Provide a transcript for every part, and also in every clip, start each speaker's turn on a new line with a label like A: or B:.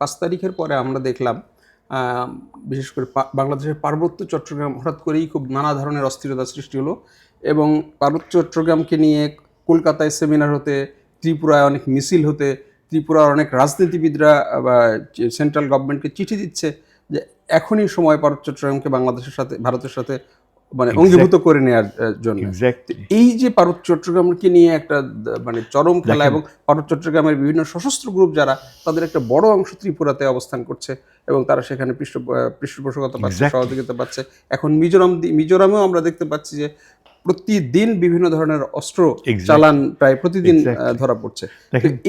A: পাঁচ তারিখের পরে আমরা দেখলাম বিশেষ করে বাংলাদেশের পার্বত্য চট্টগ্রাম হঠাৎ করেই খুব নানা ধরনের অস্থিরতা সৃষ্টি হলো এবং পার্বত্য চট্টগ্রামকে নিয়ে কলকাতায় সেমিনার হতে, ত্রিপুরায় অনেক মিছিল হতে, ত্রিপুরার অনেক রাজনীতিবিদরা বা সেন্ট্রাল গভর্নমেন্টকে চিঠি দিচ্ছে যে এখনই সময় পার্বত্য চট্টগ্রামকে বাংলাদেশের সাথে, ভারতের সাথে মানে অঙ্গীভূত করে নেওয়ার জন্য। এই যে পার্বত্য চট্টগ্রামকে নিয়ে একটা মানে চরম খেলা এবং পার্বত্য চট্টগ্রামের বিভিন্ন সশস্ত্র গ্রুপ যারা তাদের একটা বড় অংশ ত্রিপুরাতে অবস্থান করছে এবং তারা সেখানে পৃষ্ঠ পৃষ্ঠপোষকতা পাচ্ছে সহযোগিতা পাচ্ছে। এখন মিজোরাম মিজোরামেও আমরা দেখতে পাচ্ছি যে প্রতিদিন বিভিন্ন ধরনের অস্ত্র চালান প্রায় প্রতিদিন ধরা পড়ছে।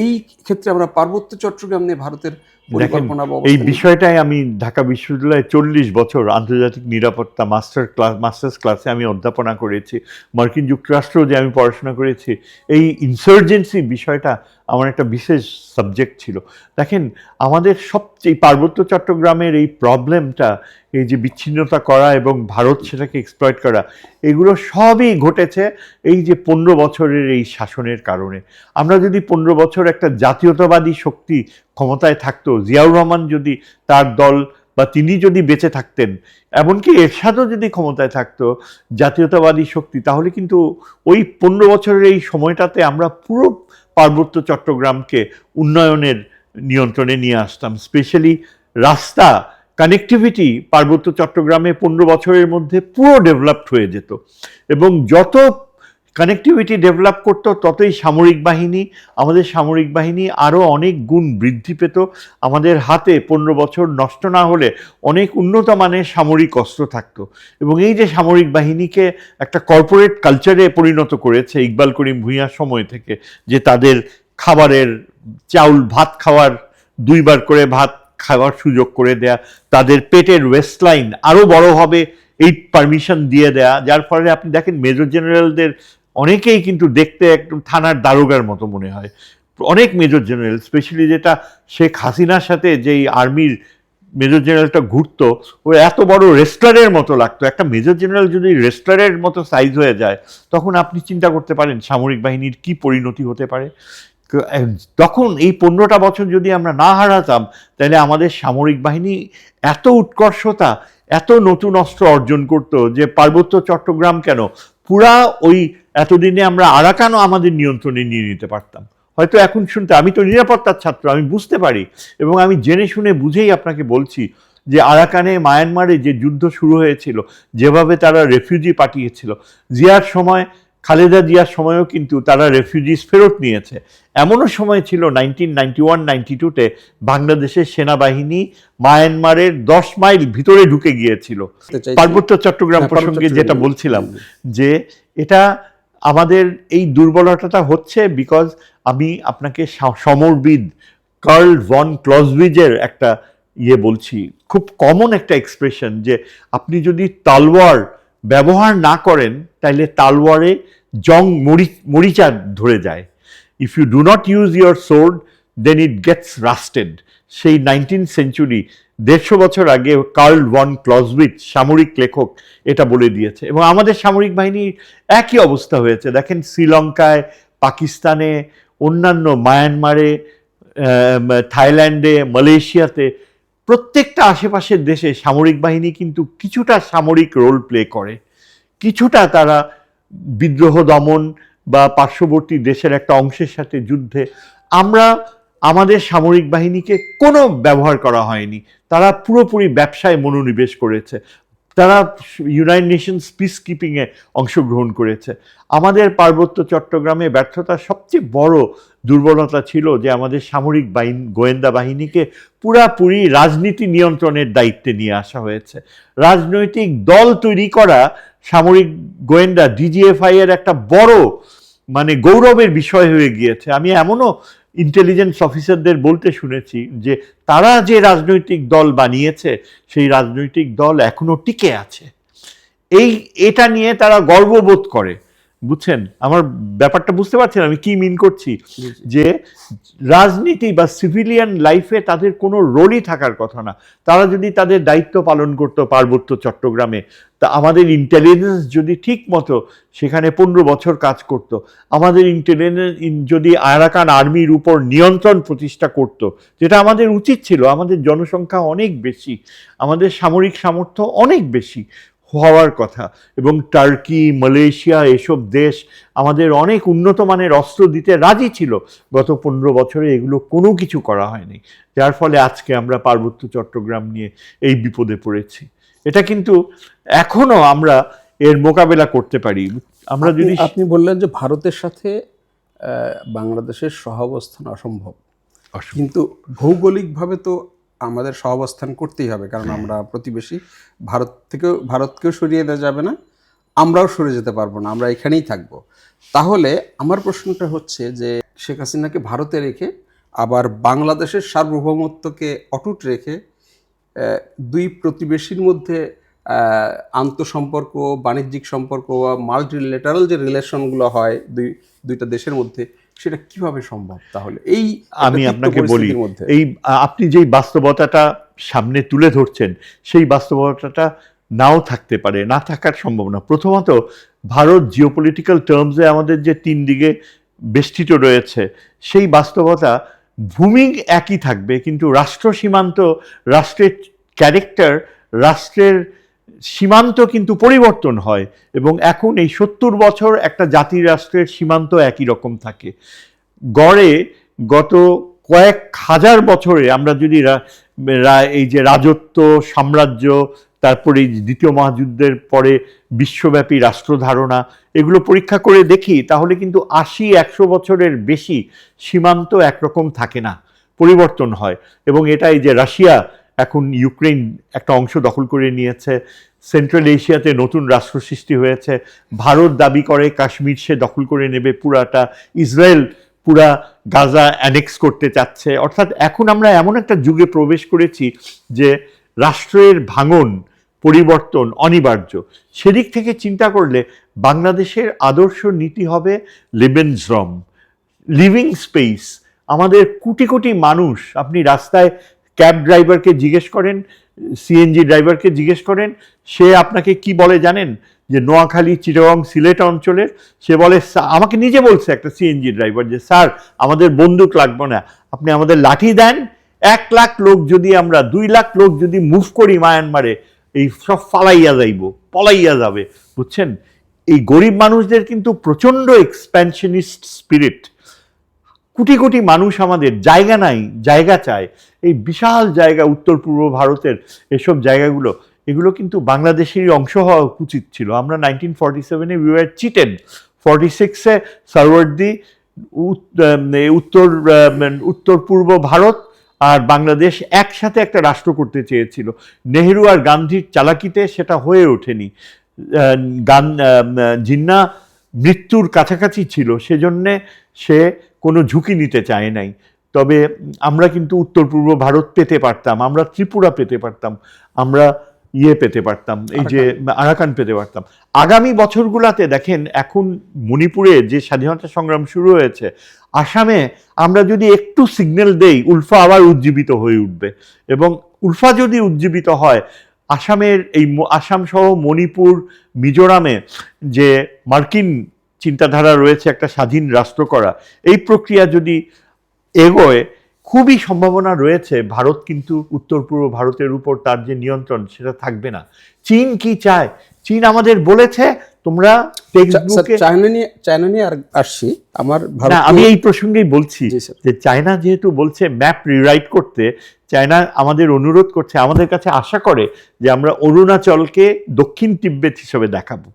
A: এই ক্ষেত্রে আমরা পার্বত্য চট্টগ্রাম নিয়ে ভারতের পরিকল্পনা
B: এই বিষয়টাই আমি ঢাকা বিশ্ববিদ্যালয়ে চল্লিশ বছর আন্তর্জাতিক নিরাপত্তা মাস্টার ক্লাস মাস্টার্স ক্লাসে আমি অধ্যাপনা করেছি মার্কিন যুক্তরাষ্ট্র যে আমি পড়াশোনা করেছি এই ইনসার্জেন্সি বিষয়টা আমার একটা বিশেষ সাবজেক্ট ছিল। দেখেন আমাদের সবচেয়ে পার্বত্য চট্টগ্রামের এই প্রবলেমটা এই যে বিচ্ছিন্নতা করা এবং ভারত সেটাকে এক্সপ্লয়েট করা এগুলো সবই ঘটেছে এই যে পনেরো বছরের এই শাসনের কারণে। আমরা যদি পনেরো বছর একটা জাতীয়তাবাদী শক্তি ক্ষমতায় থাকতো, জিয়াউর রহমান যদি তার দল বা তিনি যদি বেঁচে থাকতেন, এমনকি এরশাদও যদি ক্ষমতায় থাকতো, জাতীয়তাবাদী শক্তি, তাহলে কিন্তু ওই পনেরো বছরের এই সময়টাতে আমরা পুরো পার্বত্য চট্টগ্রামকে উন্নয়নের নিয়ন্ত্রণে নিয়ে আসতাম। স্পেশালি রাস্তা কানেক্টিভিটি পার্বত্য চট্টগ্রামে পনেরো বছরের মধ্যে পুরো ডেভেলপড হয়ে যেত। এবং যত কানেক্টিভিটি ডেভেলপ করতো, ততই সামরিক বাহিনী, আমাদের সামরিক বাহিনী আরও অনেক গুণ বৃদ্ধি পেত। আমাদের হাতে পনেরো বছর নষ্ট না হলে অনেক উন্নত মানের সামরিক অস্ত্র থাকতো। এবং এই যে সামরিক বাহিনীকে একটা কর্পোরেট কালচারে পরিণত করেছে ইকবাল করিম ভূঁইয়ার সময় থেকে, যে তাদের খাবারের চাউল ভাত খাওয়ার, দুইবার করে ভাত খাওয়ার সুযোগ করে দেয়া, তাদের পেটের ওয়েস্টলাইন আরও বড় হবে এই পারমিশন দিয়ে দেয়া। যার ফলে আপনি দেখেন মেজর জেনারেলদের অনেকেই কিন্তু দেখতে একদম থানার দারোগার মতো মনে হয়। অনেক মেজর জেনারেল স্পেশালি যেটা শেখ হাসিনার সাথে যেই আর্মির মেজর জেনারেলটা ঘুরতো, ও এত বড় রেস্টারের মতো লাগতো। একটা মেজর জেনারেল যদি রেস্টারের মতো সাইজ হয়ে যায়, তখন আপনি চিন্তা করতে পারেন সামরিক বাহিনীর কি পরিণতি হতে পারে। তখন এই পনেরোটা বছর যদি আমরা না হারাতাম, তাহলে আমাদের সামরিক বাহিনী এত উৎকর্ষতা, এত নতুন অস্ত্র অর্জন করত যে পার্বত্য চট্টগ্রাম কেন? পুরা ওই এতদিনে আমরা আরাকানও আমাদের নিয়ন্ত্রণে নিয়ে নিতে পারতাম? হয়তো এখন শুনতে আমি তো নিরাপত্তার ছাত্র আমি বুঝতে পারি এবং আমি জেনে শুনে বুঝেই আপনাকে বলছি যে আরাকানে মায়ানমারে যে যুদ্ধ শুরু হয়েছিল যেভাবে তারা রেফিউজি পাঠিয়েছিল জিয়ার সময় খালেদা জিয়ার সময়ও কিন্তু তারা রেফিউজিস ফেরত নিয়েছে। এমনও সময় ছিল নাইনটিন নাইনটি ওয়ান নাইনটি টুতে বাংলাদেশের সেনাবাহিনী মায়ানমারের দশ মাইল ভিতরে ঢুকে গিয়েছিল। পার্বত্য চট্টগ্রাম
A: হ্যাঁ,
B: প্রসঙ্গে যেটা বলছিলাম যে এটা আমাদের এই দুর্বলতাটা হচ্ছে বিকজ আমি আপনাকে সমরবিদ কার্ল ভন ক্লজবিজের একটা ইয়ে বলছি। খুব কমন একটা এক্সপ্রেশন যে আপনি যদি তালওয়ার ব্যবহার না করেন তাহলে তালওয়ারে জং মরি, মরিচা ধরে যায়। If you do not use your sword then it gets rusted সেই নাইনটিন সেঞ্চুরি দেড়শো বছর আগে কার্ল ওয়ান ক্লজউইচ সামরিক লেখক এটা বলে দিয়েছে। এবং আমাদের সামরিক বাহিনীর একই অবস্থা হয়েছে। দেখেন শ্রীলঙ্কায়, পাকিস্তানে, অন্যান্য মায়ানমারে থাইল্যান্ডে, মালয়েশিয়াতে প্রত্যেকটা আশেপাশের দেশে সামরিক বাহিনী কিন্তু কিছুটা সামরিক রোল প্লে করে। কিছুটা তারা বিদ্রোহ দমন বা পার্শ্ববর্তী দেশের একটা অংশের সাথে যুদ্ধে। আমরা আমাদের সামরিক বাহিনীকে কোনো ব্যবহার করা হয়নি। তারা পুরোপুরি ব্যবসায় মনোনিবেশ করেছে। তারা ইউনাইটেড নেশনস পিস কিপিংয়ে অংশগ্রহণ করেছে। আমাদের পার্বত্য চট্টগ্রামে ব্যর্থতার সবচেয়ে বড় দুর্বলতা ছিল যে আমাদের সামরিক বাহিনী, গোয়েন্দা বাহিনীকে পুরাপুরি রাজনীতি নিয়ন্ত্রণের দায়িত্বে নিয়ে আসা হয়েছে। রাজনৈতিক দল তৈরি করা সামরিক গোয়েন্দা ডিজিএফআই এর একটা বড় মানে গৌরবের বিষয় হয়ে গিয়েছে। আমি এমনও ইন্টেলিজেন্স অফিসারদের বলতে শুনেছি যে তারা যে রাজনৈতিক দল বানিয়েছে, সেই রাজনৈতিক দল এখনও টিকে আছে। এই, এটা নিয়ে তারা গর্ববোধ করে। বুঝছেন? আমার ব্যাপারটা বুঝতে পারছেন? আমি কি মিন করছি। যে রাজনীতি বা সিভিলিয়ান লাইফে তাদের কোনো রোলই থাকার কথা না। তারা যদি তাদের দায়িত্ব পালন করতো পার্বত্য চট্টগ্রামে তা আমাদের ইন্টেলিজেন্স যদি ঠিক মতো সেখানে পনেরো বছর কাজ করত আমাদের ইন্টেলিজেন্স যদি আরাকান আর্মির উপর নিয়ন্ত্রণ প্রতিষ্ঠা করত যেটা আমাদের উচিত ছিল আমাদের জনসংখ্যা অনেক বেশি আমাদের সামরিক সামর্থ্য অনেক বেশি হওয়ার কথা। এবং টার্কি মালয়েশিয়া এসব দেশ আমাদের অনেক উন্নত মানের অস্ত্র দিতে রাজি ছিল। গত পনেরো বছরে এগুলো কোনো কিছু করা হয়নি। যার ফলে আজকে আমরা পার্বত্য চট্টগ্রাম নিয়ে এই বিপদে পড়েছি। এটা কিন্তু এখনও আমরা এর মোকাবেলা করতে পারি। আমরা যদি
A: আপনি- আপনি বললেন যে ভারতের সাথে বাংলাদেশের সহাবস্থান অসম্ভব। কিন্তু ভৌগোলিকভাবে তো আমাদের সহাবস্থান করতেই হবে কারণ আমরা প্রতিবেশী। ভারত থেকেও ভারতকেও সরিয়ে দেওয়া যাবে না আমরাও সরে যেতে পারব না আমরা এখানেই থাকব। তাহলে আমার প্রশ্নটা হচ্ছে যে শেখ হাসিনাকে ভারতে রেখে আবার বাংলাদেশের সার্বভৌমত্বকে অটুট রেখে দুই প্রতিবেশীর মধ্যে আন্তঃসম্পর্ক বাণিজ্যিক সম্পর্ক বা মাল্টিলেটারাল যে রিলেশনগুলো হয় দুই দুইটা দেশের মধ্যে সেটা কীভাবে সম্ভব তাহলে? এই
B: আমি আপনাকে বলি এই আপনি যেই বাস্তবতাটা সামনে তুলে ধরছেন সেই বাস্তবতাটা নাও থাকতে পারে না থাকার সম্ভাবনা। প্রথমত ভারত জিওপলিটিক্যাল টার্মসে আমাদের যে তিন দিকে বেষ্টিত রয়েছে সেই বাস্তবতা ভূমি একই থাকবে কিন্তু রাষ্ট্র সীমান্ত রাষ্ট্রের ক্যারেক্টার রাষ্ট্রের সীমান্ত কিন্তু পরিবর্তন হয় এবং এখন এই সত্তর বছর একটা জাতি রাষ্ট্রের সীমান্ত একই রকম থাকে। গড়ে গত কয়েক হাজার বছরে আমরা যদি এই যে রাজত্ব, সাম্রাজ্য, তারপরে দ্বিতীয় মহাযুদ্ধের পরে বিশ্বব্যাপী রাষ্ট্রধারণা এগুলো পরীক্ষা করে দেখি, তাহলে কিন্তু আশি, একশো বছরের বেশি সীমান্ত একরকম থাকে না, পরিবর্তন হয়। এবং এটা এই যে রাশিয়া এখন ইউক্রেন একটা অংশ দখল করে নিয়েছে। সেন্ট্রাল এশিয়াতে নতুন রাষ্ট্র সৃষ্টি হয়েছে। ভারত দাবি করে কাশ্মীর সে দখল করে নেবে পুরাটা। ইসরায়েল পুরা গাজা অ্যানেক্স করতে চাচ্ছে। অর্থাৎ এখন আমরা এমন একটা যুগে প্রবেশ করেছি যে রাষ্ট্রের ভাঙন, পরিবর্তন অনিবার্য। সেদিক থেকে চিন্তা করলে বাংলাদেশের আদর্শ নীতি হবে লিবেনজরম লিভিং স্পেস আমাদের কোটি কোটি মানুষ, আপনি রাস্তায় ক্যাব ড্রাইভারকে জিজ্ঞেস করেন সিএনজি ড্রাইভারকে জিজ্ঞেস করেন, সে আপনাকে কি বলে জানেন? যে নোয়াখালী, চিটাগং, সিলেট অঞ্চলের, সে বলে আমাকে নিজে বলছে একটা সিএনজি ড্রাইভার যে, স্যার, আমাদের বন্দুক লাগবে না, আপনি আমাদের লাঠি দেন, এক লাখ লোক যদি আমরা, দুই লাখ লোক যদি মুভ করি মায়ানমারে, এই সব ফালাইয়া যাইব, পলাইয়া যাবে। বুঝছেন? এই গরিব মানুষদের কিন্তু প্রচণ্ড এক্সপ্যানশনিস্ট স্পিরিট কোটি কোটি মানুষ আমাদের জায়গা নাই, জায়গা চায়। এই বিশাল জায়গা উত্তর পূর্ব ভারতের এসব জায়গাগুলো, এগুলো কিন্তু বাংলাদেশেরই অংশ হওয়া উচিত ছিল। আমরা নাইনটিন ফর্টি সেভেনে উই আর চিটেন ফর্টি সিক্সে সারওয়ার্দি উত্তর উত্তর পূর্ব ভারত আর বাংলাদেশ একসাথে একটা রাষ্ট্র করতে চেয়েছিল। নেহেরু আর গান্ধীর চালাকিতে সেটা হয়ে ওঠেনি। গান জিন্না মৃত্যুর কাছাকাছি ছিল সেজন্যে সে কোনো ঝুঁকি নিতে চায় নাই। তবে আমরা কিন্তু উত্তর পূর্ব ভারত পেতে পারতাম আমরা ত্রিপুরা পেতে পারতাম আমরা ইয়ে পেতে পারতাম এই যে আরাকান। পেতে পারতাম। আগামী বছরগুলোতে দেখেন এখন মণিপুরে যে স্বাধীনতা সংগ্রাম শুরু হয়েছে আসামে আমরা যদি একটু সিগন্যাল দেই উলফা আবার উজ্জীবিত হয়ে উঠবে। এবং উলফা যদি উজ্জীবিত হয় আসামের এই আসাম সহ মণিপুর মিজোরামে যে মার্কিন চিন্তাধারা রয়েছে একটা স্বাধীন রাষ্ট্র করা এই প্রক্রিয়া যদি এগোয় খুবই সম্ভাবনা রয়েছে ভারত কিন্তু উত্তর পূর্ব ভারতের উপর তার যে নিয়ন্ত্রণ সেটা থাকবে না। চীন কি চায়? চীন আমাদের বলেছে তোমরা
A: চায়না নিয়ে চায়না নিয়ে আর আসছি। আমার
B: আমি এই প্রসঙ্গেই বলছি যে চায়না যেহেতু বলছে ম্যাপ রিরাইট করতে চায়না আমাদের অনুরোধ করছে, আমাদের কাছে আশা করে যে আমরা অরুণাচলকে দক্ষিণ তিব্বেত হিসেবে দেখাবো।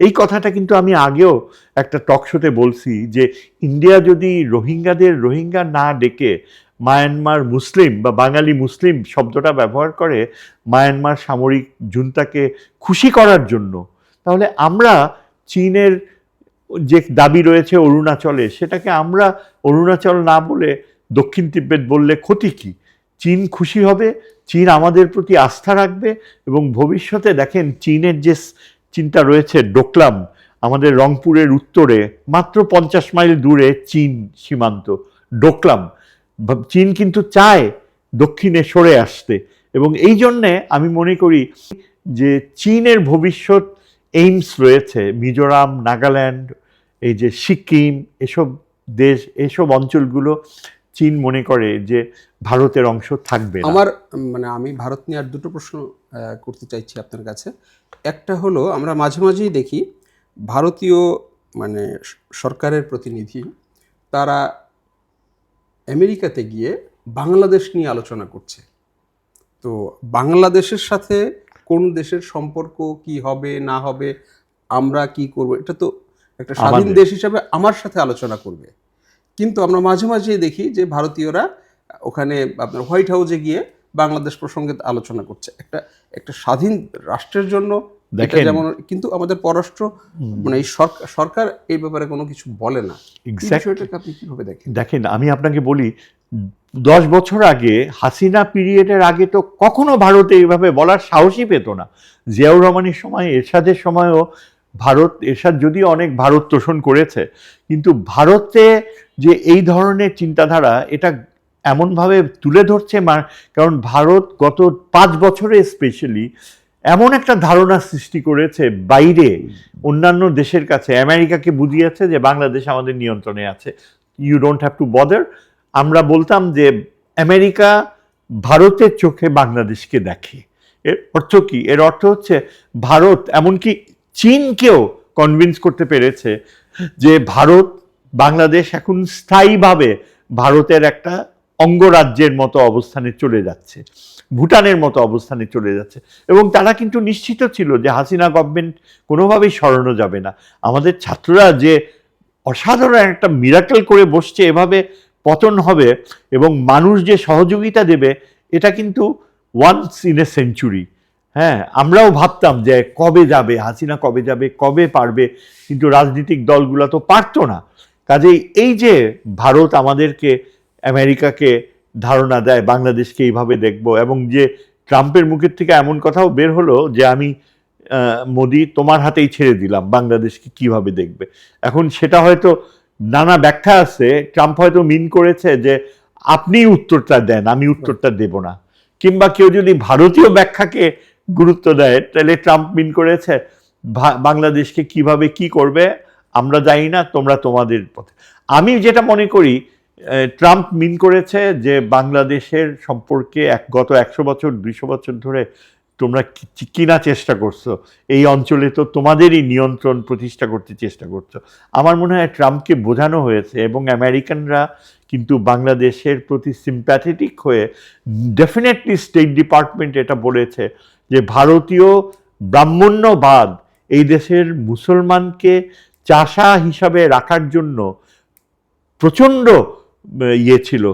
B: এই কথাটা কিন্তু আমি আগেও একটা টক শোতে বলছি যে ইন্ডিয়া যদি রোহিঙ্গাদের রোহিঙ্গা না ডেকে মায়ানমার মুসলিম বা বাঙালি মুসলিম শব্দটা ব্যবহার করে মায়ানমার সামরিক জুনতাকে খুশি করার জন্য, তাহলে আমরা চীনের যে দাবি রয়েছে অরুণাচলে, সেটাকে আমরা অরুণাচল না বলে দক্ষিণ তিব্বত বললে ক্ষতি কি? চীন খুশি হবে, চীন আমাদের প্রতি আস্থা রাখবে এবং ভবিষ্যতে দেখেন চীনের যে চিন্তা রয়েছে ডোকলাম, আমাদের রংপুরের উত্তরে মাত্র পঞ্চাশ মাইল দূরে চীন সীমান্ত, ডোকলাম। চীন কিন্তু চায় দক্ষিণে সরে আসতে এবং এই জন্যে আমি মনে করি যে চীনের ভবিষ্যৎ এইমস রয়েছে, মিজোরাম, নাগাল্যান্ড, এই যে সিকিম, এসব দেশ, এসব অঞ্চলগুলো চীন মনে করে যে ভারতের অংশ থাকবে
A: আমার মানে আমি ভারত নিয়ে আর দুটো প্রশ্ন করতে চাইছি আপনার কাছে। একটা হলো আমরা মাঝে মাঝেই দেখি ভারতীয় মানে সরকারের প্রতিনিধি তারা আমেরিকাতে গিয়ে বাংলাদেশ নিয়ে আলোচনা করছে। তো বাংলাদেশের সাথে কোন দেশের সম্পর্ক কি হবে না হবে আমরা কি করব এটা তো একটা স্বাধীন দেশ হিসাবে আমার সাথে আলোচনা করবে। কিন্তু আমরা মাঝে মাঝেই দেখি যে ভারতীয়রা ওখানে আপনার হোয়াইট হাউসে গিয়ে বাংলাদেশ প্রসঙ্গে আলোচনা করছে। একটা একটা স্বাধীন রাষ্ট্রের জন্য যেমন কিন্তু আমাদের পররাষ্ট্র মানে এই সরকার এই ব্যাপারে কোনো কিছু বলে না। আপনি কীভাবে দেখেন?
B: দেখেন আমি আপনাকে বলি দশ বছর আগে হাসিনা পিরিয়ডের আগে তো কখনো ভারতে এইভাবে বলার সাহসই পেত না। জিয়াউর রহমানের সময় এরশাদের সময়ও ভারত, এরশাদ যদিও অনেক ভারত তোষণ করেছে, কিন্তু ভারতে যে এই ধরনের চিন্তাধারা, এটা এমনভাবে তুলে ধরছে কারণ ভারত গত পাঁচ বছরে স্পেশালি এমন একটা ধারণা সৃষ্টি করেছে বাইরে। অন্যান্য দেশের কাছে, আমেরিকাকে বুঝিয়েছে যে বাংলাদেশ আমাদের নিয়ন্ত্রণে আছে। You don't have to bother আমরা বলতাম যে আমেরিকা ভারতের চোখে বাংলাদেশকে দেখে। এর অর্থ কি? এর অর্থ হচ্ছে ভারত, এমনকি চীনকেও কনভিন্স করতে পেরেছে যে ভারত, বাংলাদেশ এখন স্থায়ীভাবে ভারতের একটা অঙ্গরাজ্যের মতো অবস্থানে চলে যাচ্ছে, ভুটানের মতো অবস্থানে চলে যাচ্ছে। এবং তারা কিন্তু নিশ্চিত ছিল যে হাসিনা গভর্নমেন্ট কোনোভাবেই সরানো যাবে না। আমাদের ছাত্ররা যে অসাধারণ একটা মিরাকেল করে বসছে, এভাবে পতন হবে এবং মানুষ যে সহযোগিতা দেবে, এটা কিন্তু ওয়ান্স ইন এ সেঞ্চুরি হ্যাঁ আমরাও ভাবতাম যে কবে যাবে, হাসিনা কবে যাবে, কবে পারবে, কিন্তু রাজনৈতিক দলগুলো তো পারতো না। কাজেই এই যে ভারত আমাদেরকে, আমেরিকাকে ধারণা দেয়, বাংলাদেশকে এইভাবে দেখব, এবং যে ট্রাম্পের মুখের থেকে এমন কথাও বের হলো যে আমি মোদি তোমার হাতেই ছেড়ে দিলাম, বাংলাদেশকে কীভাবে দেখবে? এখন সেটা হয়তো নানা ব্যাখ্যা আছে, ট্রাম্প হয়তো মিন করেছে যে আপনি উত্তরটা দেন, আমি উত্তরটা দেব না। কিংবা কেউ যদি ভারতীয় ব্যাখ্যাকে গুরুত্ব দেয়। তাহলে ট্রাম্প মিন করেছে বাংলাদেশকে কীভাবে কি করবে, আমরা জানি না, তোমরা তোমাদের পথে। আমি যেটা মনে করি ট্রাম্প মিন করেছে যে বাংলাদেশের সম্পর্কে এক, গত একশো বছর, দুইশো বছর ধরে তোমরা কিনা চেষ্টা করছ? এই অঞ্চলে তো তোমাদেরই নিয়ন্ত্রণ প্রতিষ্ঠা করতে চেষ্টা করছ। আমার মনে হয় ট্রাম্পকে বোঝানো হয়েছে এবং আমেরিকানরা কিন্তু বাংলাদেশের প্রতি সিম্প্যাথেটিক হয়ে ডেফিনেটলি স্টেট ডিপার্টমেন্ট এটা বলেছে যে ভারতীয় ব্রাহ্মণ্যবাদ এই দেশের মুসলমানকে চাষা হিসাবে রাখার জন্য প্রচণ্ড ইয়ে ছিল।